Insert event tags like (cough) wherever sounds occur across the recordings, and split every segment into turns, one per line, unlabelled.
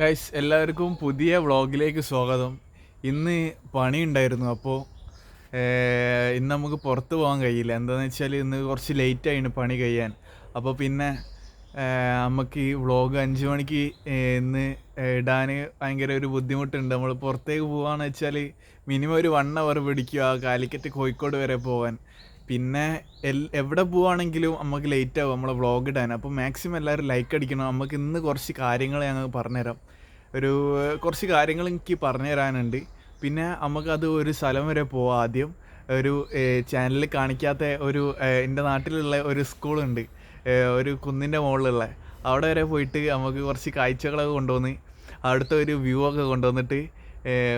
Guys എല്ലാവർക്കും പുതിയ വ്ളോഗിലേക്ക് സ്വാഗതം. ഇന്ന് പണി ഉണ്ടായിരുന്നു അപ്പോൾ ഇന്ന് നമുക്ക് പുറത്ത് പോകാൻ കഴിയില്ല. എന്താണെന്ന് വെച്ചാൽ ഇന്ന് കുറച്ച് ലേറ്റ് ആയിന് പണി കഴിയാൻ. അപ്പോൾ പിന്നെ നമുക്ക് ഈ വ്ളോഗ് അഞ്ച് മണിക്ക് ഇന്ന് ഇടാൻ ഭയങ്കര ഒരു ബുദ്ധിമുട്ടുണ്ട്. നമ്മൾ പുറത്തേക്ക് പോകുകയാണെന്ന് വെച്ചാൽ മിനിമം ഒരു വൺ അവർ പിടിക്കുക കാലിക്കറ്റ് കോഴിക്കോട് വരെ പോകാൻ പിന്നെ എവിടെ പോവാണെങ്കിലും നമുക്ക് ലേറ്റ് ആവും നമ്മളെ വ്ളോഗ് ഇടാൻ. അപ്പോൾ മാക്സിമം എല്ലാവരും ലൈക്ക് അടിക്കണം. നമുക്ക് ഇന്ന് കുറച്ച് കാര്യങ്ങൾ ഞങ്ങൾ പറഞ്ഞുതരാം. ഒരു കുറച്ച് കാര്യങ്ങൾ എനിക്ക് പറഞ്ഞു തരാനുണ്ട് പിന്നെ നമുക്കത് ഒരു സ്ഥലം വരെ പോവാം ആദ്യം. ഒരു ചാനലിൽ കാണിക്കാത്ത ഒരു എന്റെ നാട്ടിലുള്ള ഒരു സ്കൂളുണ്ട് ഒരു കുന്നിന്റെ മുകളിലുള്ള അവിടെ വരെ പോയിട്ട് നമുക്ക് കുറച്ച് കാഴ്ചകളൊക്കെ കൊണ്ടുവന്ന് അവിടുത്തെ ഒരു വ്യൂ ഒക്കെ കൊണ്ടുവന്നിട്ട്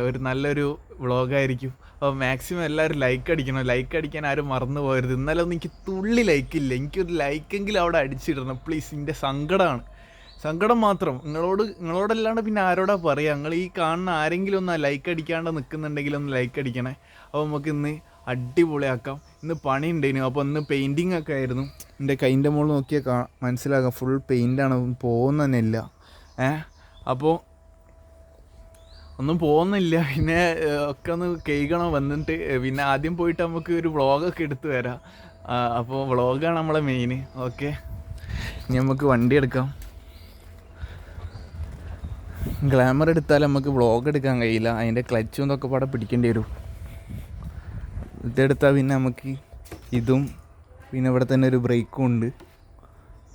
ഒരു നല്ലൊരു വ്ളോഗായിരിക്കും. അപ്പോൾ മാക്സിമം എല്ലാവരും ലൈക്ക് അടിക്കണം. ലൈക്ക് അടിക്കാൻ ആരും മറന്നു പോകരുത്. ഇന്നലെ ഒന്നും എനിക്ക് തുള്ളി ലൈക്കില്ല എനിക്കൊരു ലൈക്കെങ്കിലും അവിടെ അടിച്ചിടണം. പ്ലീസ് എന്റെ സങ്കടമാണ്. സങ്കടം മാത്രം. നിങ്ങളോട് നിങ്ങളോടല്ലാണ്ട് പിന്നെ ആരോടാ പറയുക നിങ്ങൾ ഈ കാണുന്ന ആരെങ്കിലും ഒന്ന് ലൈക്ക് അടിക്കാണ്ട് നിൽക്കുന്നുണ്ടെങ്കിൽ ഒന്ന് ലൈക്ക് അടിക്കണേ. അപ്പോൾ നമുക്ക് ഇന്ന് അടിപൊളിയാക്കാം. ഇന്ന് പണി ഉണ്ടായിരുന്നു അപ്പോൾ ഇന്ന് പെയിന്റിങ് ഒക്കെ ആയിരുന്നു. എന്റെ കൈന്റെ മുകളിൽ നോക്കിയാൽ കാ മനസ്സിലാക്കാം ഫുൾ പെയിന്റാണ് പോകുന്നതന്നെ ഇല്ല. ഏ? അപ്പോൾ ഒന്നും പോകുന്നില്ല. പിന്നെ ഒക്കെ ഒന്ന് കേൾക്കണം വന്നിട്ട്. പിന്നെ ആദ്യം പോയിട്ട് നമുക്ക് ഒരു വ്ളോഗൊക്കെ എടുത്തു വരാം. അപ്പോൾ വ്ളോഗാണ് നമ്മളെ മെയിൻ ഓക്കെ ഇനി നമുക്ക് വണ്ടി എടുക്കാം. ഗ്ലാമർ എടുത്താൽ നമുക്ക് വ്ളോഗ് എടുക്കാൻ കഴിയില്ല. അതിന്റെ ക്ലച്ചും ഇതൊക്കെ പാടെ പിടിക്കേണ്ടി വരും. ഇതെടുത്താൽ പിന്നെ നമുക്ക് ഇതും പിന്നെ ഇവിടെ തന്നെ ഒരു ബ്രേക്കും ഉണ്ട്.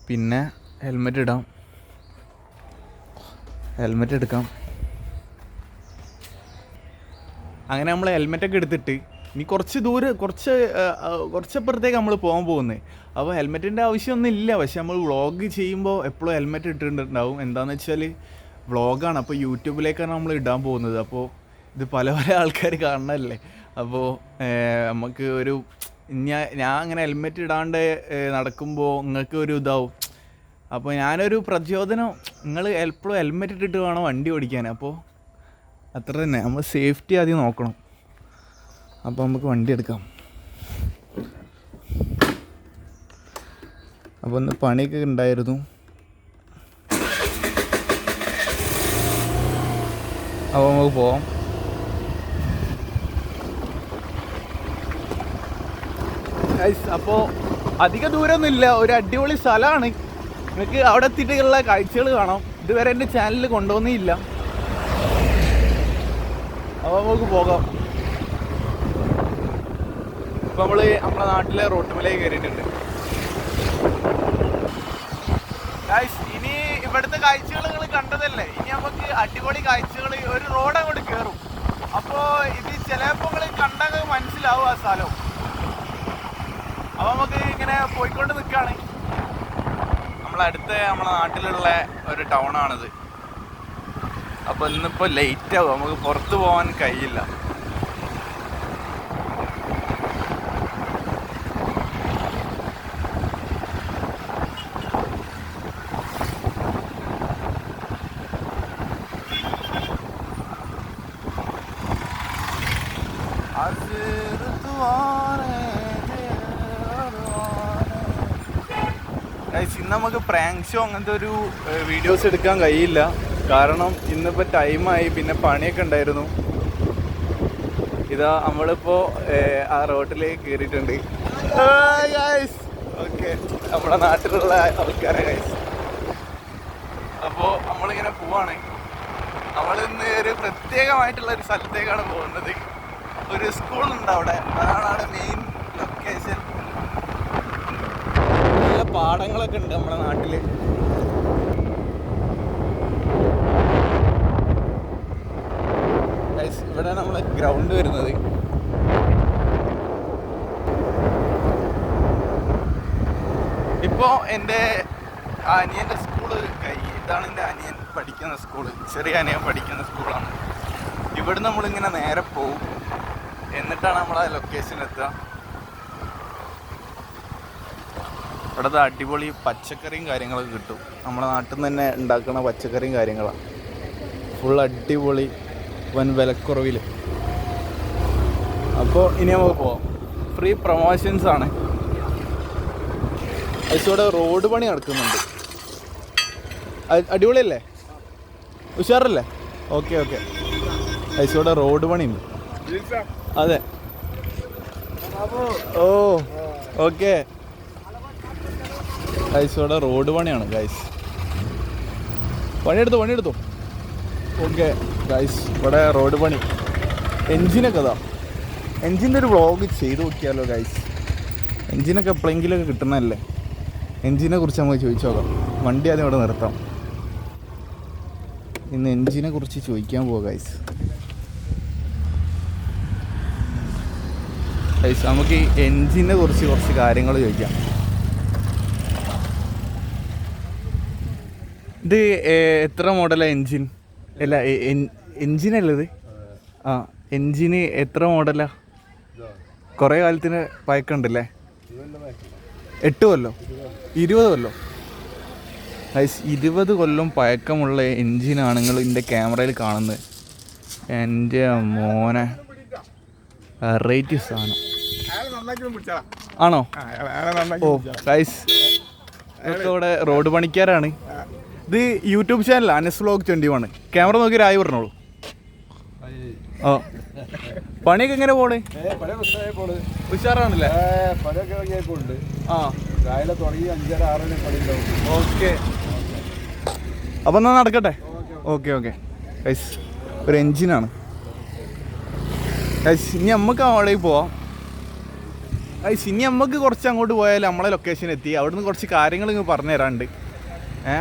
പിന്നെ ഹെൽമെറ്റ് ഇടാം. ഹെൽമെറ്റ് എടുക്കാം. അങ്ങനെ നമ്മൾ ഹെൽമെറ്റൊക്കെ എടുത്തിട്ട് ഇനി കുറച്ച് ദൂരെ കുറച്ച് കുറച്ചപ്പുറത്തേക്ക് നമ്മൾ പോകാൻ പോകുന്നത് അപ്പോൾ ഹെൽമെറ്റിന്റെ ആവശ്യമൊന്നും ഇല്ല. പക്ഷെ നമ്മൾ വ്ളോഗ് ചെയ്യുമ്പോൾ എപ്പോഴും ഹെൽമെറ്റ് ഇട്ടിട്ടുണ്ടാവും. എന്താണെന്ന് വെച്ചാൽ വ്ളോഗാണ് അപ്പോൾ യൂട്യൂബിലേക്കാണ് നമ്മൾ ഇടാൻ പോകുന്നത്. അപ്പോൾ ഇത് പല പല ആൾക്കാർ കാണണമല്ലേ അപ്പോൾ നമുക്ക് ഒരു ഞാൻ ഞാൻ അങ്ങനെ ഹെൽമെറ്റ് ഇടാണ്ട് നടക്കുമ്പോൾ നിങ്ങൾക്ക് ഒരു ഇതാവും. അപ്പോൾ ഞാനൊരു പ്രചോദനം. നിങ്ങൾ എപ്പോഴും ഹെൽമെറ്റ് ഇട്ടിട്ട് വേണം വണ്ടി ഓടിക്കാൻ. അപ്പോൾ അത്ര തന്നെ. നമ്മൾ സേഫ്റ്റി ആദ്യം നോക്കണം. അപ്പോൾ നമുക്ക് വണ്ടി എടുക്കാം. അപ്പോൾ ഒന്ന് പണിയൊക്കെ ഉണ്ടായിരുന്നു. അപ്പോൾ നമുക്ക് പോവാം. അപ്പോൾ അധിക ദൂരമൊന്നുമില്ല ഒരു അടിപൊളി സ്ഥലമാണ്. നിങ്ങൾക്ക് അവിടെ എത്തിയിട്ടുള്ള കാഴ്ചകൾ കാണാം. ഇതുവരെ എന്റെ ചാനലിൽ കൊണ്ടുവന്നില്ല. അപ്പോൾ നമുക്ക് പോകാം. ഇപ്പൊ നമ്മൾ നമ്മളെ നാട്ടിലെ റോട്ടുമലയിൽ കയറിയിട്ടുണ്ട് ഇനി ഇവിടുത്തെ കാഴ്ചകൾ നിങ്ങൾ കണ്ടതല്ലേ? ഇനി നമുക്ക് അടിപൊളി കാഴ്ചകൾ ഒരു റോഡ് അങ്ങോട്ട് കയറും അപ്പോൾ ഇത് ചിലപ്പോൾ നിങ്ങൾ മനസ്സിലാവും ആ സ്ഥലം. അപ്പോൾ നമുക്ക് ഇങ്ങനെ പോയിക്കൊണ്ട് നിൽക്കുകയാണ് നമ്മളടുത്ത് നമ്മളെ നാട്ടിലുള്ള ഒരു ടൗൺ ആണിത്. അപ്പോൾ ഇന്നിപ്പോൾ ലേറ്റ് ആവും. നമുക്ക് പുറത്തു പോകാൻ കഴിയില്ല. ഇന്ന് നമുക്ക് പ്രാങ്ക് ഷോ അങ്ങനത്തെ ഒരു വീഡിയോസ് എടുക്കാൻ കഴിയില്ല. കാരണം ഇന്നിപ്പോൾ ടൈമായി പിന്നെ പണിയൊക്കെ ഉണ്ടായിരുന്നു. ഇതാ നമ്മളിപ്പോൾ ആ റോട്ടിലേക്ക് കയറിയിട്ടുണ്ട്. ഓക്കെ നമ്മുടെ നാട്ടിലുള്ള ആൾക്കാരെ ഗൈസ് അപ്പോൾ നമ്മളിങ്ങനെ പോവാണ്. നമ്മളിന്ന് ഒരു പ്രത്യേകമായിട്ടുള്ള ഒരു സ്ഥലത്തേക്കാണ് പോകുന്നത്. ഒരു സ്കൂളുണ്ട് അവിടെ. അതാണ് മെയിൻ ലൊക്കേഷൻ നല്ല പാടങ്ങളൊക്കെ ഉണ്ട് നമ്മുടെ നാട്ടിൽ. Guys, ഇവിടെ നമ്മൾ ഗ്രൗണ്ട് വരുന്നത്. ഇപ്പോൾ എന്റെ അനിയന്റെ സ്കൂൾ ഇതാണ് എന്റെ അനിയൻ പഠിക്കുന്ന സ്കൂൾ. ചെറിയ അനിയൻ പഠിക്കുന്ന സ്കൂളാണ്. ഇവിടെ നമ്മളിങ്ങനെ നേരെ പോകും എന്നിട്ടാണ് നമ്മൾ ആ ലൊക്കേഷൻ എത്തുക. ഇവിടുത്തെ അടിപൊളി പച്ചക്കറിയും കാര്യങ്ങളൊക്കെ കിട്ടും. നമ്മുടെ നാട്ടിൽ നിന്ന് തന്നെ ഉണ്ടാക്കുന്ന പച്ചക്കറിയും കാര്യങ്ങളാണ്. ഫുൾ അടിപൊളി വൻ വിലക്കുറവിൽ അപ്പോൾ ഇനി നമുക്ക് പോവാം. ഫ്രീ പ്രൊമോഷൻസ് ആണ്. അതിലൂടെ റോഡ് പണി നടക്കുന്നുണ്ട്. അടിപൊളിയല്ലേ? ഉഷാറല്ലേ? ഓക്കെ ഓക്കെ ഐസോടെ റോഡ് പണിയുണ്ട്. അതെ. ഓ ഓക്കെ ഐസോടെ റോഡ് പണിയാണ് ഗൈസ് പണിയെടുത്തു പണിയെടുത്തു? ഓക്കെ ഗൈസ് ഇവിടെ റോഡ് പണി. എൻജിനൊക്കെ അതാ എൻജിന്റെ ഒരു വ്ളോഗ് ചെയ്ത് നോക്കിയാലോ ഗൈസ് എൻജിനൊക്കെ എപ്പോഴെങ്കിലുമൊക്കെ കിട്ടുന്നതല്ലേ? എൻജിനെ കുറിച്ച് നമുക്ക് ചോദിച്ചു നോക്കാം. വണ്ടി ആദ്യം ഇവിടെ നിർത്താം. ഇന്ന് എൻജിനെ കുറിച്ച് ചോദിക്കാൻ പോവാം ഗൈസ് ഗൈസ് നമുക്ക് ഈ എൻജിനെ കുറിച്ച് കുറച്ച് കാര്യങ്ങൾ ചോദിക്കാം. ഇത് എത്ര മോഡലാണ് എൻജിൻ? അല്ല എൻജിനല്ലത്? ആ എൻജിന് എത്ര മോഡലാ? കുറേ കാലത്തിന് പഴക്കമുണ്ടല്ലേ എട്ട് കൊല്ലോ? ഇരുപത് കൊല്ലോ? ഗൈസ് ഇരുപത് കൊല്ലം പഴക്കമുള്ള എൻജിനാണ് നിങ്ങൾ ഇതിന്റെ ക്യാമറയിൽ കാണുന്നത്. എന്റെ മോനെ. വെറൈറ്റി സാധനം. ആണോ? ഓ ഗൈസ് ഇവിടെ റോഡ് പണിക്കാരാണ്. ഇത് YouTube channel Anas vlog twenty one camera നോക്കി രായി പറഞ്ഞോളൂ. ഓ പണിയൊക്കെ എങ്ങനെ പോണ്? ഉഷാറാണല്ലേ? ആ.
രാവിലെ തുടങ്ങി അഞ്ചര ആറിന് പണി ഉണ്ടാവും.
ഓക്കെ. അപ്പം എന്നാൽ നടക്കട്ടെ? Okay okay. ഗൈസ് ഒരു എൻജിനാണ് ഗൈസ് ഇനി നമുക്ക് അവിടേക്ക് പോവാം. ഗൈസ് ഇനി നമുക്ക് കുറച്ച് അങ്ങോട്ട് പോയാൽ നമ്മളെ ലൊക്കേഷൻ എത്തി. അവിടുന്ന് കുറച്ച് കാര്യങ്ങൾ ഇങ്ങ് പറഞ്ഞു തരാണ്ട്. ഏ?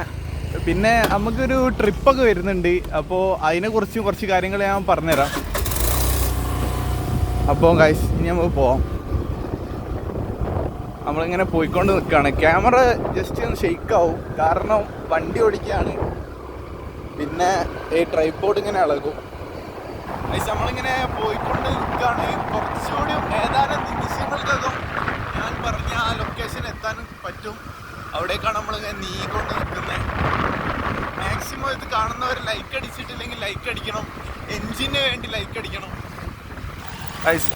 പിന്നെ നമുക്കൊരു ട്രിപ്പൊക്കെ വരുന്നുണ്ട്. അപ്പോൾ അതിനെക്കുറിച്ച് കുറച്ച് കാര്യങ്ങൾ ഞാൻ പറഞ്ഞുതരാം. അപ്പോൾ ഗൈസ് ഇനി നമുക്ക് പോവാം. നമ്മളിങ്ങനെ പോയിക്കൊണ്ട് നിൽക്കുകയാണ്. ക്യാമറ ജസ്റ്റ് ഒന്ന് ഷെയ്ക്കാവും കാരണം വണ്ടി ഓടിക്കുകയാണ്. പിന്നെ ഈ ട്രൈപ്പോഡ് ഇങ്ങനെ ഇളകും. നമ്മളിങ്ങനെ പോയിക്കൊണ്ട് നിൽക്കുകയാണ്. കുറച്ചുകൂടി ഏതാനും നിമിഷങ്ങൾക്കകം ഞാൻ പറഞ്ഞ ആ ലൊക്കേഷൻ എത്താനും പറ്റും. അവിടേക്കാണ് നമ്മളിങ്ങനെ നീങ്ങിക്കൊണ്ട് നിൽക്കുന്നത്. ഇത് കാണുന്നവർ ലൈക്ക് അടിച്ചിട്ടില്ലെങ്കിൽ ലൈക്ക് അടിക്കണം. എഞ്ചിന് വേണ്ടി ലൈക്ക് അടിക്കണം.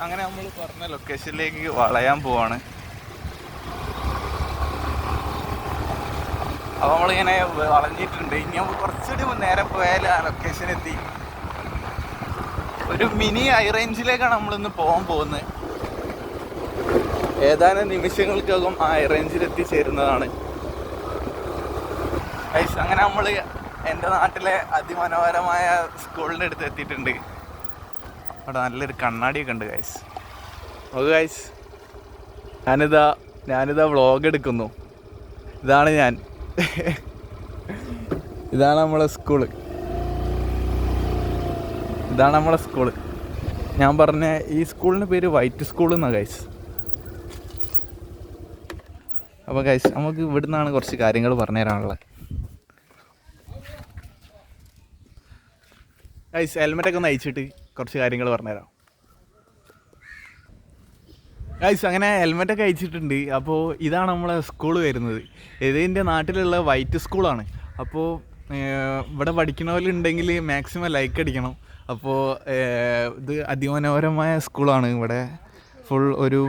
അങ്ങനെ നമ്മൾ പറഞ്ഞ ലൊക്കേഷനിലേക്ക് വളയാൻ പോവാണ്. അപ്പോൾ നമ്മളിങ്ങനെ വളഞ്ഞിട്ടുണ്ട്. ഇനി നമ്മൾ കുറച്ചുകൂടി നേരെ പോയാൽ ആ ലൊക്കേഷൻ എത്തി. ഒരു മിനി ഹൈ റേഞ്ചിലേക്കാണ് നമ്മളിന്ന് പോകാൻ പോകുന്നത്. ഏതാനും നിമിഷങ്ങൾക്കകം ആ ഹൈ റേഞ്ചിൽ എത്തിച്ചേരുന്നതാണ്. അങ്ങനെ നമ്മൾ എന്റെ നാട്ടിലെ അതിമനോഹരമായ സ്കൂളിന്റെ അടുത്ത് എത്തിയിട്ടുണ്ട്. അവിടെ നല്ലൊരു കണ്ണാടിയൊക്കെ ഉണ്ട് ഗൈസ് ഓക്കെ ഗൈസ് ഞാനിതാ ഞാനിതാ വ്ളോഗ് എടുക്കുന്നു. ഇതാണ് ഞാൻ. ഇതാണ് നമ്മളെ സ്കൂൾ ഇതാണ് നമ്മളെ സ്കൂൾ ഞാൻ പറഞ്ഞ ഈ സ്കൂളിന്റെ പേര് വൈറ്റ് സ്കൂൾ എന്നാണ് ഗൈസ് അപ്പോൾ ഗൈസ് നമുക്ക് ഇവിടുന്നാണ് കുറച്ച് കാര്യങ്ങൾ പറഞ്ഞു തരാനുള്ളത് ഗൈസ് ഹെൽമെറ്റൊക്കെ ഒന്ന് അയച്ചിട്ട് കുറച്ച് കാര്യങ്ങൾ പറഞ്ഞുതരാം. ഗൈസ് അങ്ങനെ ഹെൽമെറ്റൊക്കെ അയച്ചിട്ടുണ്ട്. അപ്പോൾ ഇതാണ് നമ്മളെ സ്കൂൾ വരുന്നത്. ഇത് എന്റെ നാട്ടിലുള്ള വൈറ്റ് സ്കൂളാണ് അപ്പോൾ ഇവിടെ പഠിക്കണവരുണ്ടെങ്കിൽ മാക്സിമം ലൈക്ക് അടിക്കണം. അപ്പോൾ ഇത് അതിമനോഹരമായ സ്കൂളാണ് ഇവിടെ ഫുൾ ഒരു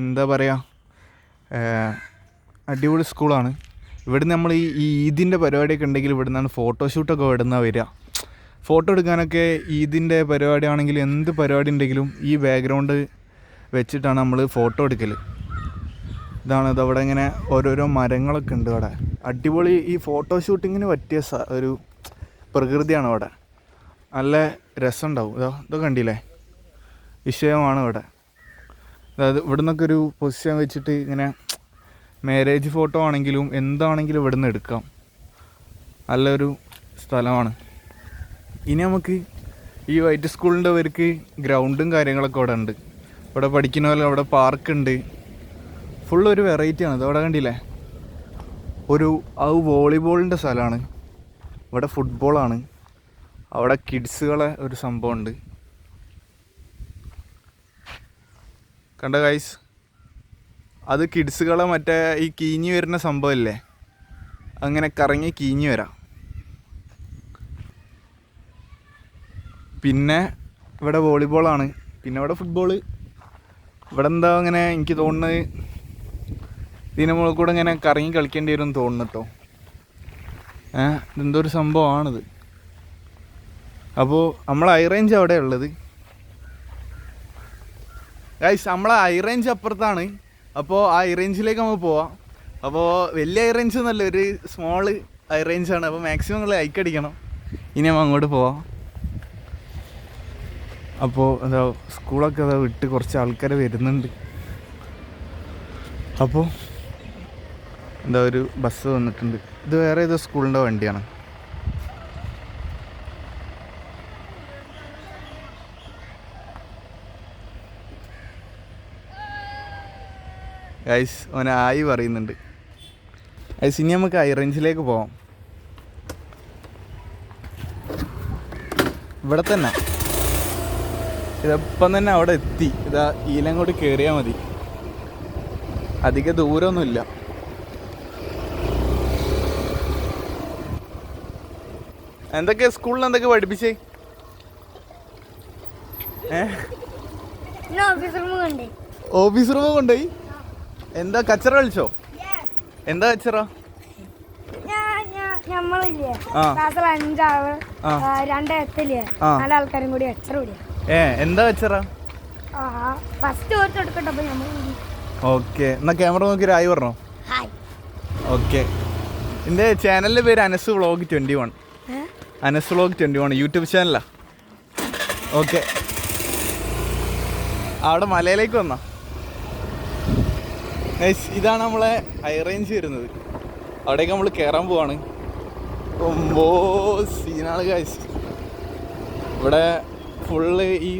എന്താ പറയുക അടിപൊളി സ്കൂളാണ് ഇവിടുന്ന് നമ്മൾ ഈ ഈദിന്റെ പരിപാടിയൊക്കെ ഉണ്ടെങ്കിൽ ഇവിടുന്നാണ് ഫോട്ടോഷൂട്ടൊക്കെ ഇവിടുന്ന് വരിക. ഫോട്ടോ എടുക്കാനൊക്കെ ഈദിന്റെ പരിപാടിയാണെങ്കിൽ എന്ത് പരിപാടി ഉണ്ടെങ്കിലും ഈ ബാക്ക്ഗ്രൗണ്ട് വെച്ചിട്ടാണ് നമ്മൾ ഫോട്ടോ എടുക്കൽ ഇതാണ് ഇതവിടെ ഇങ്ങനെ ഓരോരോ മരങ്ങളൊക്കെ ഉണ്ട് ഇവിടെ. അടിപൊളി ഈ ഫോട്ടോ ഷൂട്ടിങ്ങിന് പറ്റിയ ഒരു പ്രകൃതിയാണ് ഇവിടെ. നല്ല രസമുണ്ടാവും. ഇതോ ഇതൊക്കെ കണ്ടില്ലേ? വിഷയമാണ് ഇവിടെ. അതായത് ഇവിടെ നിന്നൊക്കെ ഒരു പൊസിഷൻ വെച്ചിട്ട് ഇങ്ങനെ മാരേജ് ഫോട്ടോ ആണെങ്കിലും എന്താണെങ്കിലും ഇവിടെ നിന്ന് എടുക്കാം. നല്ലൊരു സ്ഥലമാണ്. ഇനി നമുക്ക് ഈ വൈറ്റ് സ്കൂളിന്റെ അവർക്ക് ഗ്രൗണ്ടും കാര്യങ്ങളൊക്കെ അവിടെ ഉണ്ട്. ഇവിടെ പഠിക്കുന്ന പോലെ അവിടെ പാർക്കുണ്ട്. ഫുൾ ഒരു വെറൈറ്റി ആണ്. ഇതവിടെ കണ്ടില്ലേ? ഒരു അത് വോളിബോളിന്റെ സ്ഥലമാണ്. ഇവിടെ ഫുട്ബോളാണ്. അവിടെ കിഡ്സുകളെ ഒരു സംഭവമുണ്ട്. കണ്ട ഗൈസ് അത് കിഡ്സുകളെ മറ്റേ ഈ കീഞ്ഞു വരുന്ന സംഭവമല്ലേ? അങ്ങനെ കറങ്ങി കീഞ്ഞു വരാം. പിന്നെ ഇവിടെ വോളിബോളാണ്. പിന്നെ ഇവിടെ ഫുട്ബോൾ ഇവിടെ എന്താ അങ്ങനെ എനിക്ക് തോന്നുന്നത് ഇതിന് മുകളിൽ കൂടെ ഇങ്ങനെ കറങ്ങി കളിക്കേണ്ടി വരും തോന്നുന്നു കേട്ടോ ഏ ഇതെന്തോ ഒരു സംഭവമാണിത്. അപ്പോൾ നമ്മൾ ഹൈ റേഞ്ച് അവിടെ ഉള്ളത്? ഗൈസ് നമ്മൾ ഹൈ റേഞ്ച് അപ്പുറത്താണ്. അപ്പോൾ ആ ഹൈ റേഞ്ചിലേക്ക് നമ്മൾ പോവാം. അപ്പോൾ വലിയ ഹൈ റേഞ്ച് എന്നല്ല ഒരു സ്മോൾ ഹൈ റേഞ്ചാണ് അപ്പോൾ മാക്സിമം നിങ്ങൾ ഹൈക്ക് അടിക്കണം. ഇനി നമ്മൾ അങ്ങോട്ട് പോവാം. അപ്പോൾ എന്താ സ്കൂളൊക്കെ അതാ വിട്ട് കുറച്ച് ആൾക്കാർ വരുന്നുണ്ട്. അപ്പോൾ എന്താ ഒരു ബസ് വന്നിട്ടുണ്ട്. ഇത് വേറെ ഏതോ സ്കൂളിന്റെ വണ്ടിയാണ്. ഗൈസ് ഓൻ ആയി പറയുന്നുണ്ട്. ഗൈസ് ഇനി നമുക്ക് ഐ റേഞ്ചിലേക്ക് പോവാം. ഇവിടെ തന്നെ. ഇതപ്പം തന്നെ അവിടെ എത്തി. ഇതാ ഈലങ്ങോട്ട് കയറിയാൽ മതി. അധിക ദൂരമൊന്നുമില്ല എന്തൊക്കെ സ്കൂളിൽ എന്തൊക്കെ പഠിപ്പിച്ചേ?
ഓഫീസ്
റൂമ് കൊണ്ടുപോയി എന്താ കച്ചറ കളിച്ചോ? എന്താ കച്ചറ? ഞമ്മളില്ലേ?
അഞ്ചാൾ രണ്ട് എത്തില്ലേ
ആ.
നാല് ആൾക്കാരും കൂടി എത്ര കൂടിയാ?
ഏ എന്താ കച്ചറ
ആ ഫസ്റ്റ് ഓർത്ത് എടുക്കട്ടെ നമ്മൾ
ഓക്കെ എന്നാ ക്യാമറ നോക്കി ഒരു ആയി പറഞ്ഞോ? ഓക്കെ. എന്റെ ചാനലിന്റെ പേര് Anas vlog twenty one. Anas vlog twenty one YouTube ചാനലാ. Okay. അവിടെ മലയിലേക്ക് വന്നാ? ഇതാണ് നമ്മളെ റേഞ്ച് വരുന്നത്. അവിടേക്ക് നമ്മൾ കയറാൻ പോവാണ്. ഒമ്പോ സീനാണ് കാശ് ഇവിടെ ഫുള്ള് ഈ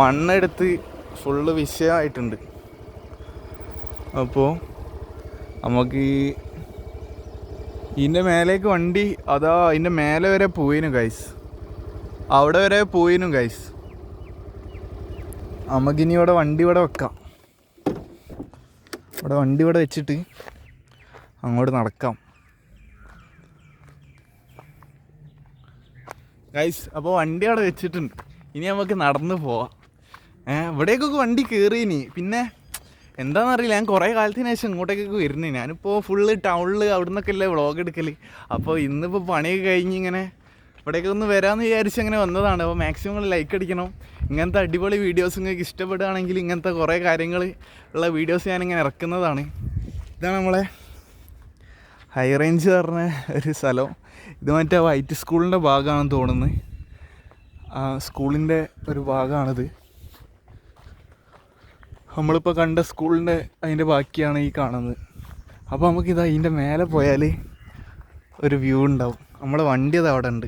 മണ്ണെടുത്ത് ഫുള്ള് വിഷയമായിട്ടുണ്ട് അപ്പോൾ നമുക്ക് ഇതിന്റെ മേലേക്ക് വണ്ടി അതാ അതിന്റെ മേലെ വരെ പോയിനും ഗൈസ് അവിടെ വരെ പോയിനും ഗൈസ് നമുക്കിനി ഇവിടെ വണ്ടി ഇവിടെ വെക്കാം. ഇവിടെ വണ്ടി ഇവിടെ വെച്ചിട്ട് അങ്ങോട്ട് നടക്കാം. ഗൈസ് അപ്പോൾ വണ്ടി അവിടെ വെച്ചിട്ടുണ്ട്. ഇനി നമുക്ക് നടന്നു പോവാം. ഇവിടേക്കൊക്കെ വണ്ടി കയറി ഇനി പിന്നെ എന്താണെന്നറിയില്ല ഞാൻ കുറേ കാലത്തിന് ശേഷം ഇങ്ങോട്ടേക്കൊക്കെ വരുന്നത് ഞാനിപ്പോൾ ഫുള്ള് ടൗണിൽ അവിടെ നിന്നൊക്കെ അല്ലേ വ്ളോഗ് എടുക്കൽ അപ്പോൾ ഇന്നിപ്പോൾ പണിയൊക്കെ കഴിഞ്ഞ് ഇങ്ങനെ ഇവിടേക്ക് ഒന്ന് വരാമെന്ന് വിചാരിച്ച് അങ്ങനെ വന്നതാണ്. അപ്പോൾ മാക്സിമം ലൈക്ക് അടിക്കണം. ഇങ്ങനത്തെ അടിപൊളി വീഡിയോസ് നിങ്ങൾക്ക് ഇഷ്ടപ്പെടുകയാണെങ്കിൽ ഇങ്ങനത്തെ കുറേ കാര്യങ്ങൾ ഉള്ള വീഡിയോസ് ഞാനിങ്ങനെ ഇറക്കുന്നതാണ്. ഇതാണ് നമ്മളെ ഹൈ റേഞ്ച് പറഞ്ഞ ഒരു സ്ഥലം. ഇത് മറ്റേ വൈറ്റ് സ്കൂളിന്റെ ഭാഗമാണെന്ന് തോന്നുന്നത് ആ സ്കൂളിന്റെ ഒരു ഭാഗമാണിത്. നമ്മളിപ്പോൾ കണ്ട സ്കൂളിന്റെ അതിന്റെ ബാക്കിയാണ് ഈ കാണുന്നത്. അപ്പോൾ നമുക്കിത് അതിന്റെ മേലെ പോയാൽ ഒരു വ്യൂ ഉണ്ടാവും. നമ്മുടെ വണ്ടി അത് അവിടെ ഉണ്ട്.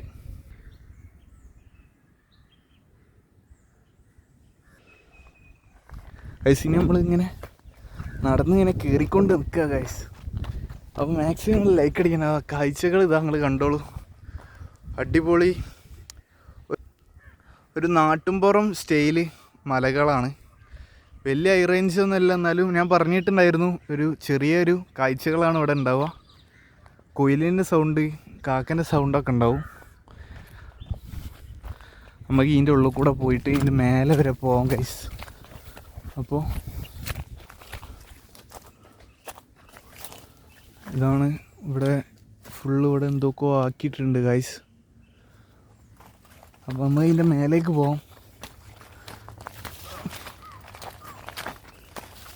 ഗൈസ് ഇനി നമ്മളിങ്ങനെ നടന്നിങ്ങനെ കയറിക്കൊണ്ട് നിൽക്കുക ഗൈസ് അപ്പോൾ മാക്സിമം ലൈക്ക് അടിക്കണം. ആ കാഴ്ചകൾ ഇതാ നിങ്ങൾ കണ്ടോളൂ. അടിപൊളി. ഒരു നാട്ടുംപുറം സ്റ്റൈൽ മലകളാണ്. വലിയ ഹൈ റേഞ്ച് ഒന്നുമല്ല എന്നാലും ഞാൻ പറഞ്ഞിട്ടുണ്ടായിരുന്നു. ഒരു ചെറിയൊരു കാഴ്ചകളാണ് ഇവിടെ ഉണ്ടാവുക. കുയിലിന്റെ സൗണ്ട് കാക്കന്റെ സൗണ്ടൊക്കെ ഉണ്ടാവും. നമുക്ക് ഇതിന്റെ ഉള്ളിൽ കൂടെ പോയിട്ട് ഇതിന്റെ മേലെ വരെ പോകാം കൈസ് അപ്പോൾ ഇതാണ് ഇവിടെ ഫുള്ള് ഇവിടെ എന്തൊക്കെയോ ആക്കിയിട്ടുണ്ട് ഗൈസ് അപ്പം നമ്മൾ ഇതിന്റെ മേലേക്ക് പോവാം.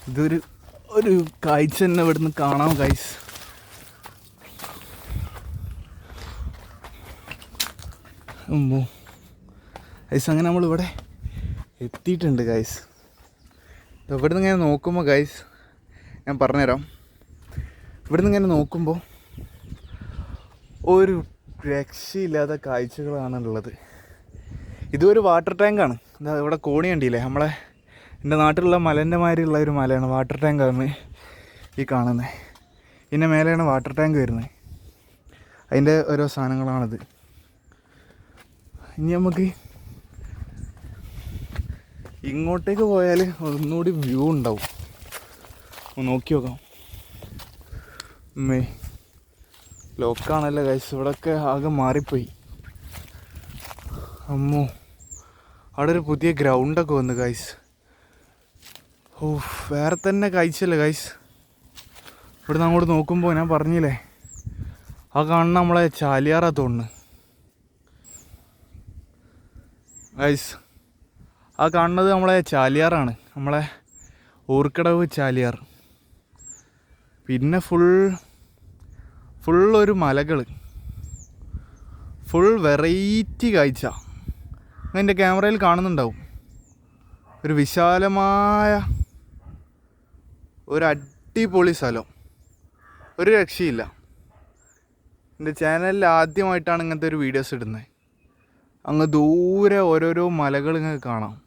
ഇതൊരു ഒരു കാഴ്ച തന്നെ ഇവിടുന്ന് കാണാം ഗൈസ് ഗൈസ് അങ്ങനെ നമ്മളിവിടെ എത്തിയിട്ടുണ്ട് ഗൈസ് ഇവിടുന്ന് ഇങ്ങനെ നോക്കുമ്പോൾ ഗൈസ് ഞാൻ പറഞ്ഞുതരാം. ഇവിടുന്ന് ഇങ്ങനെ നോക്കുമ്പോൾ ഒരു രക്ഷയില്ലാത്ത കാഴ്ചകളാണ് ഉള്ളത് ഇതൊരു വാട്ടർ ടാങ്കാണ് എന്താ ഇവിടെ കോണി കണ്ടില്ലേ? നമ്മളെ എന്റെ നാട്ടിലുള്ള മലന്റെ മാതിരിയുള്ള ഒരു മലയാണ് വാട്ടർ ടാങ്കാണ് ഈ കാണുന്നത് ഇതിന്റെ മേലെയാണ് വാട്ടർ ടാങ്ക് വരുന്നത് അതിന്റെ ഓരോ സാധനങ്ങളാണിത്. ഇനി നമുക്ക് ഇങ്ങോട്ടേക്ക് പോയാൽ ഒന്നുകൂടി വ്യൂ ഉണ്ടാവും. നോക്കി നോക്കാം. മേ ലോക്കാണല്ലോ കൈസ് ഇവിടെയൊക്കെ ആകെ മാറിപ്പോയി. അമ്മോ. അവിടെ ഒരു പുതിയ ഗ്രൗണ്ടൊക്കെ വന്നു കൈസ് ഓ വേറെ തന്നെ കഴിച്ചല്ലേ കൈസ് ഇവിടുന്ന് അങ്ങോട്ട് നോക്കുമ്പോൾ ഞാൻ പറഞ്ഞില്ലേ? ആ കാണുന്ന നമ്മളെ ചാലിയാറാ തോന്നുന്നു. ഗൈസ് ആ കാണുന്നത് നമ്മളെ ചാലിയാറാണ്. നമ്മളെ ഊർക്കടവ് ചാലിയാർ. പിന്നെ ഫുൾ ഒരു മലകൾ ഫുൾ വെറൈറ്റി കാഴ്ച. എന്റെ ക്യാമറയിൽ കാണുന്നുണ്ടാവും. ഒരു വിശാലമായ ഒരു അടിപൊളി സ്ഥലം. ഒരു രക്ഷയില്ല. എന്റെ ചാനലിൽ ആദ്യമായിട്ടാണ് ഇങ്ങനത്തെ ഒരു വീഡിയോസ് ഇടുന്നത് അങ്ങ് ദൂരെ ഓരോരോ മലകൾ ഇങ്ങനെ കാണാം.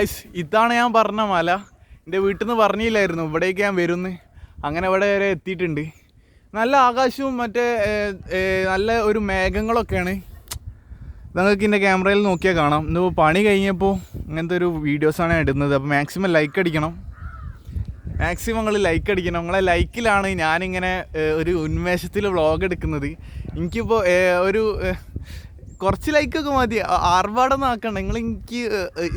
ഐസ് ഇതാണ് ഞാൻ പറഞ്ഞ മല. എന്റെ വീട്ടിൽ നിന്ന് പറഞ്ഞില്ലായിരുന്നു ഇവിടേക്ക് ഞാൻ വരുന്നു. അങ്ങനെ ഇവിടെ വരെ എത്തിയിട്ടുണ്ട്. നല്ല ആകാശവും മറ്റേ നല്ല ഒരു മേഘങ്ങളൊക്കെയാണ്. നിങ്ങൾക്ക് എന്റെ ക്യാമറയിൽ നോക്കിയാൽ കാണാം. ഇന്നിപ്പോൾ പണി കഴിഞ്ഞപ്പോൾ ഇങ്ങനത്തെ ഒരു വീഡിയോസാണ് ഇടുന്നത്. അപ്പോൾ മാക്സിമം ലൈക്ക് അടിക്കണം. മാക്സിമം നിങ്ങൾ ലൈക്ക് അടിക്കണം. നിങ്ങളെ ലൈക്കിലാണ് ഞാനിങ്ങനെ ഒരു ഉന്മേഷത്തിൽ വ്ളോഗ് എടുക്കുന്നത്. എനിക്കിപ്പോൾ ഒരു കുറച്ച് ലൈക്ക് ഒക്കെ മതി. ആർഭാടൊന്നും ആക്കണ്ട. നിങ്ങൾ എനിക്ക്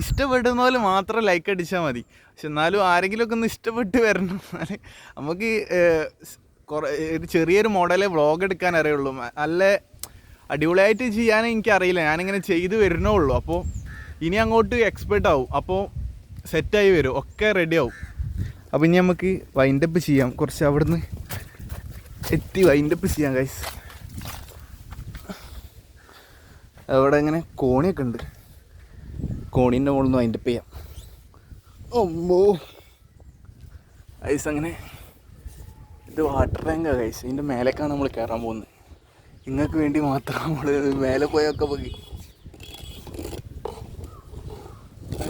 ഇഷ്ടപ്പെടുന്ന പോലെ മാത്രം ലൈക്ക് അടിച്ചാൽ മതി. പക്ഷെ എന്നാലും ആരെങ്കിലുമൊക്കെ ഒന്ന് ഇഷ്ടപ്പെട്ട് വരണം. നമുക്ക് കുറേ ഒരു ചെറിയൊരു മോഡലേ വ്ളോഗ് എടുക്കാൻ അറിയുള്ളൂ. നല്ല അടിപൊളിയായിട്ട് ചെയ്യാൻ എനിക്കറിയില്ല. ഞാനിങ്ങനെ ചെയ്ത് വരുന്നേ ഉള്ളൂ. അപ്പോൾ ഇനി അങ്ങോട്ട് എക്സ്പെർട്ട് ആവും. അപ്പോൾ സെറ്റായി വരും. ഒക്കെ റെഡി ആവും. അപ്പോൾ ഇനി നമുക്ക് വൈൻഡപ്പ് ചെയ്യാം. കുറച്ച് അവിടുന്ന് എത്തി വൈൻഡപ്പ് ചെയ്യാം ഗൈസ് അവിടെ ഇങ്ങനെ കോണിയൊക്കെ ഉണ്ട്. കോണീന്റെ മുകളിൽ നിന്ന് അതിന്റെ ചെയ്യാം. ഒമ്പോ ഐസ് അങ്ങനെ ഇത് വാട്ടർ ടാങ്കാണ് ഐസ് ഇതിന്റെ മേലേക്കാണ് നമ്മൾ കയറാൻ പോകുന്നത്. നിങ്ങൾക്ക് വേണ്ടി മാത്രം നമ്മൾ മേലെ പോയൊക്കെ പോയി.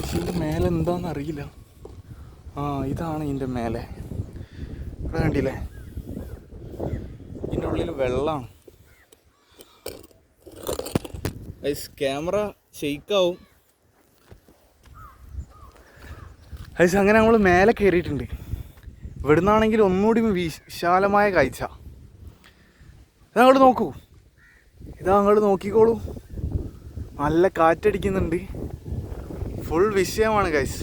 ഇതിന്റെ മേലെ എന്താണെന്ന് അറിയില്ല. ആ ഇതാണ് ഇതിന്റെ മേലെ. ഇവിടെ കണ്ടില്ലേ? ഇതിന്റെ ഉള്ളിൽ വെള്ളമാണ് ഐസ് ക്യാമറ ഷെയ്ക്കാവും ഐസ് അങ്ങനെ നമ്മൾ മേലെ കയറിയിട്ടുണ്ട് ഇവിടുന്നാണെങ്കിൽ ഒന്നുകൂടി വിശാലമായ കാഴ്ച. ഇത് അങ്ങോട്ട് നോക്കൂ. ഇതാ അങ്ങോട്ട് നോക്കിക്കോളൂ. നല്ല കാറ്റടിക്കുന്നുണ്ട്. ഫുൾ വിഷയമാണ് ഗൈസ്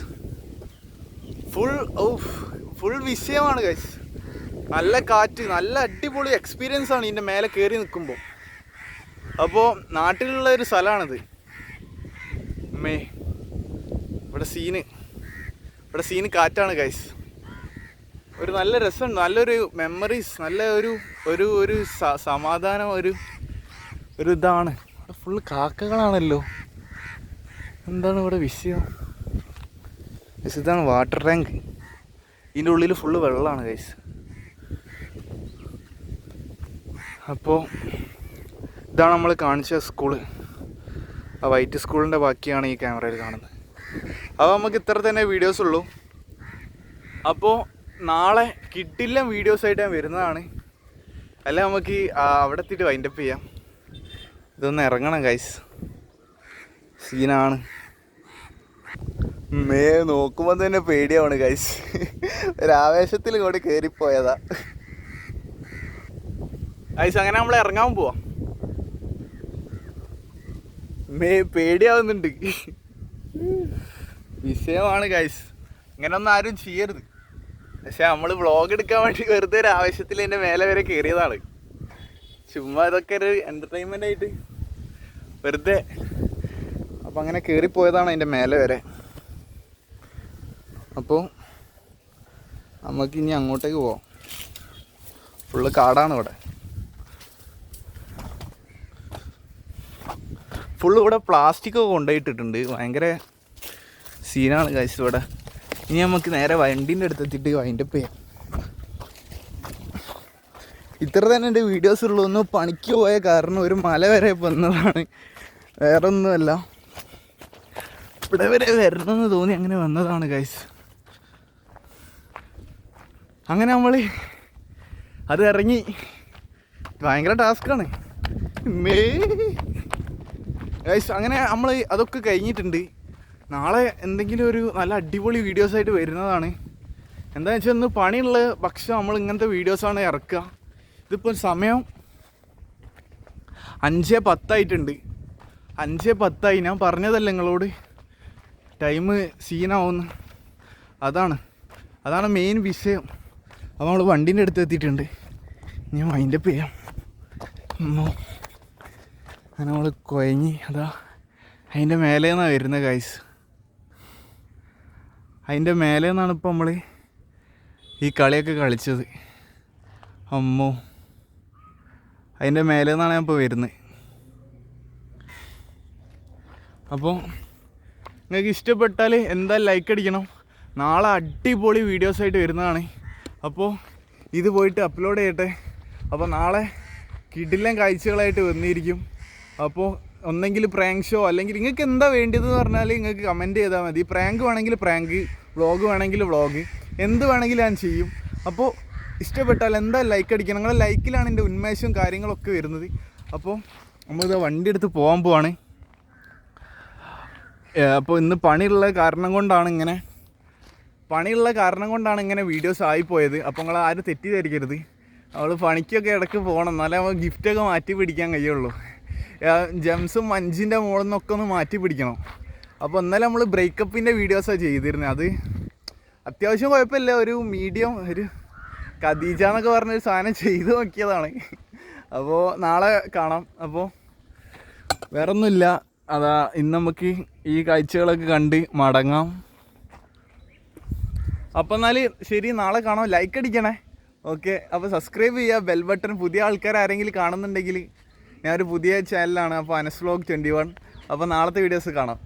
ഫുൾ ഓ ഫുൾ വിഷയമാണ് ഗൈസ് നല്ല കാറ്റ് നല്ല അടിപൊളി എക്സ്പീരിയൻസ് ആണ് ഇതിന്റെ മേലെ കയറി നിൽക്കുമ്പോൾ അപ്പോൾ നാട്ടിലുള്ള ഒരു സ്ഥലമാണിത് മേ ഇവിടെ സീന്. ഇവിടെ സീന് കാറ്റാണ് ഗൈസ് ഒരു നല്ല രസമുണ്ട്. നല്ലൊരു മെമ്മറീസ് നല്ല ഒരു ഒരു ഒരു സമാധാനം ഒരു ഒരു ഇതാണ്. ഇവിടെ ഫുള്ള് കാക്കകളാണല്ലോ. എന്താണ് ഇവിടെ വിഷയം? ഗൈസ് ഇതാണ് വാട്ടർ ടാങ്ക് ഇതിന്റെ ഉള്ളിൽ ഫുള്ള് വെള്ളമാണ് ഗൈസ് അപ്പോൾ ഇതാണ് നമ്മൾ കാണിച്ച സ്കൂൾ ആ വൈറ്റ് സ്കൂളിന്റെ ബാക്കിയാണ് ഈ ക്യാമറയിൽ കാണുന്നത്. അപ്പോൾ നമുക്ക് ഇത്ര തന്നെ വീഡിയോസ് ഉള്ളൂ. അപ്പോൾ നാളെ കിട്ടില്ല വീഡിയോസ് ആയിട്ട് ഞാൻ വരുന്നതാണ്. അല്ല നമുക്ക് അവിടെ എത്തിയിട്ട് വൈൻഡപ്പ് ചെയ്യാം. ഇതൊന്ന് ഇറങ്ങണം ഗൈസ് സീനാണ് മേ നോക്കുമ്പോൾ തന്നെ പേടിയാവണ് ഗൈസ് (laughs) ഒരാവേശത്തിൽ കൂടി കയറിപ്പോയതാ ഗൈസ് അങ്ങനെ നമ്മൾ ഇറങ്ങാൻ പോവാ. മേ പേടിയാവുന്നുണ്ട്. വിഷയമാണ് ഗൈസ് ഇങ്ങനൊന്നും ആരും ചെയ്യരുത്. പക്ഷെ നമ്മൾ വ്ളോഗ് എടുക്കാൻ വേണ്ടി വെറുതെ ഒരു ആവശ്യത്തിൽ എന്റെ മേലെ വരെ കയറിയതാണ് ചുമ്മാ ഇതൊക്കെ ഒരു എന്റർടൈൻമെന്റ് ആയിട്ട് വെറുതെ അപ്പം അങ്ങനെ കയറിപ്പോയതാണ് അതിന്റെ മേലെ വരെ. അപ്പോൾ നമുക്കിനി അങ്ങോട്ടേക്ക് പോവാം. ഫുള്ള് കാടാണ് ഇവിടെ. ഫുള്ള് ഇവിടെ പ്ലാസ്റ്റിക് ഒക്കെ കൊണ്ടുപോയിട്ടിട്ടുണ്ട്. ഭയങ്കര സീനാണ് കാശ് ഇവിടെ. ഇനി നമുക്ക് നേരെ വണ്ടീന്റെ അടുത്തെത്തിയിട്ട് വൈൻഡപ്പ് ചെയ്യാം. ഇത്ര തന്നെ എന്റെ വീഡിയോസ് ഉള്ളൂ. ഒന്ന് പണിക്ക് പോയ കാരണം ഒരു മല വരെ വന്നതാണ്. വേറെ ഒന്നുമല്ല ഇവിടെ വരെ വരണമെന്ന് തോന്നി അങ്ങനെ വന്നതാണ് ഗൈസ് അങ്ങനെ നമ്മൾ അത് ഇറങ്ങി. ഭയങ്കര ടാസ്ക്കാണ് മേ ഗൈസ് അങ്ങനെ നമ്മൾ അതൊക്കെ കഴിഞ്ഞിട്ടുണ്ട്. നാളെ എന്തെങ്കിലും ഒരു നല്ല അടിപൊളി വീഡിയോസ് ആയിട്ട് വരുന്നതാണ്. എന്താണെന്ന് വെച്ചാൽ ഇന്ന് പണിയുള്ള പക്ഷം നമ്മൾ ഇങ്ങനത്തെ വീഡിയോസാണ് ഇറക്കുക. ഇതിപ്പോൾ സമയം അഞ്ച് പത്തായിട്ടുണ്ട്. അഞ്ച് പത്തായി. ഞാൻ പറഞ്ഞതല്ല നിങ്ങളോട്? ടൈം സീനാവുന്നു അതാണ്. അതാണ് മെയിൻ വിഷയം. അപ്പോൾ നമ്മൾ വണ്ടീന്റെ അടുത്ത് എത്തിയിട്ടുണ്ട്. ഞാൻ വൈൻഡപ്പ് ചെയ്യാം. അങ്ങനെ നമ്മൾ കുഴങ്ങി അതാ അതിന്റെ മേലെ നിന്നാണ് വരുന്നത് ഗൈസ് അതിന്റെ മേലെ നിന്നാണ് ഇപ്പോൾ നമ്മൾ ഈ കളിയൊക്കെ കളിച്ചത്. അമ്മോ. അതിന്റെ മേലെ നിന്നാണ് ഞാൻ ഇപ്പോൾ വരുന്നത് അപ്പോൾ നിങ്ങൾക്ക് ഇഷ്ടപ്പെട്ടാൽ എന്താ ലൈക്ക് അടിക്കണം? നാളെ അടിപൊളി വീഡിയോസ് ആയിട്ട് വരുന്നതാണ്. അപ്പോൾ ഇത് പോയിട്ട് അപ്ലോഡ് ചെയ്യട്ടെ. അപ്പോൾ നാളെ കിടിലൻ കാഴ്ചകളായിട്ട് വന്നിരിക്കും. അപ്പോൾ ഒന്നെങ്കിൽ പ്രാങ്ക് ഷോ അല്ലെങ്കിൽ നിങ്ങൾക്ക് എന്താ വേണ്ടതെന്ന് പറഞ്ഞാൽ നിങ്ങൾക്ക് കമന്റ് ചെയ്താൽ മതി. പ്രാങ്ക് വേണമെങ്കിൽ പ്രാങ്ക് വ്ളോഗ് വേണമെങ്കിൽ വ്ളോഗ് എന്ത് വേണമെങ്കിലും ഞാൻ ചെയ്യും. അപ്പോൾ ഇഷ്ടപ്പെട്ടാൽ എന്താ ലൈക്ക് അടിക്കണം? നിങ്ങളുടെ ലൈക്കിലാണ് എന്റെ ഉന്മേഷവും കാര്യങ്ങളൊക്കെ വരുന്നത്. അപ്പോൾ നമ്മളിത് വണ്ടി എടുത്ത് പോകാൻ പോവാണ്. അപ്പോൾ ഇന്ന് പണിയുള്ള കാരണം കൊണ്ടാണ് ഇങ്ങനെ പണിയുള്ള കാരണം കൊണ്ടാണ് ഇങ്ങനെ വീഡിയോസ് ആയിപ്പോയത് അപ്പോൾ നിങ്ങൾ ആരും തെറ്റിദ്ധരിക്കരുത്. അവൾ പണിക്കൊക്കെ ഇടയ്ക്ക് പോകണം. എന്നാലേ അവൾ ഗിഫ്റ്റൊക്കെ മാറ്റി പിടിക്കാൻ കഴിയുള്ളൂ. ജെംസും മഞ്ചിന്റെ മുകളിൽ നിന്നൊക്കെ ഒന്ന് മാറ്റി പിടിക്കണം. അപ്പോൾ ഇന്നലെ നമ്മൾ ബ്രേക്കപ്പിന്റെ വീഡിയോസാണ് ചെയ്തിരുന്നത് അത് അത്യാവശ്യം കുഴപ്പമില്ല. ഒരു മീഡിയം ഒരു ഖദീജ എന്നൊക്കെ പറഞ്ഞൊരു സാധനം ചെയ്ത് നോക്കിയതാണ്. അപ്പോൾ നാളെ കാണാം. അപ്പോൾ വേറൊന്നുമില്ല. അതാ ഇന്ന് നമുക്ക് ഈ കാഴ്ചകളൊക്കെ കണ്ട് മടങ്ങാം. അപ്പം എന്നാൽ ശരി നാളെ കാണാം. ലൈക്ക് അടിക്കണേ. ഓക്കെ അപ്പോൾ സബ്സ്ക്രൈബ് ചെയ്യുക. ബെൽ ബട്ടൺ പുതിയ ആൾക്കാർ ആരെങ്കിലും കാണുന്നുണ്ടെങ്കിൽ ഞാനൊരു പുതിയ ചാനലാണ് അപ്പോൾ അനസ് വ്ലോഗ് ട്വന്റി വൺ അപ്പോൾ നാളത്തെ വീഡിയോസ് കാണാം.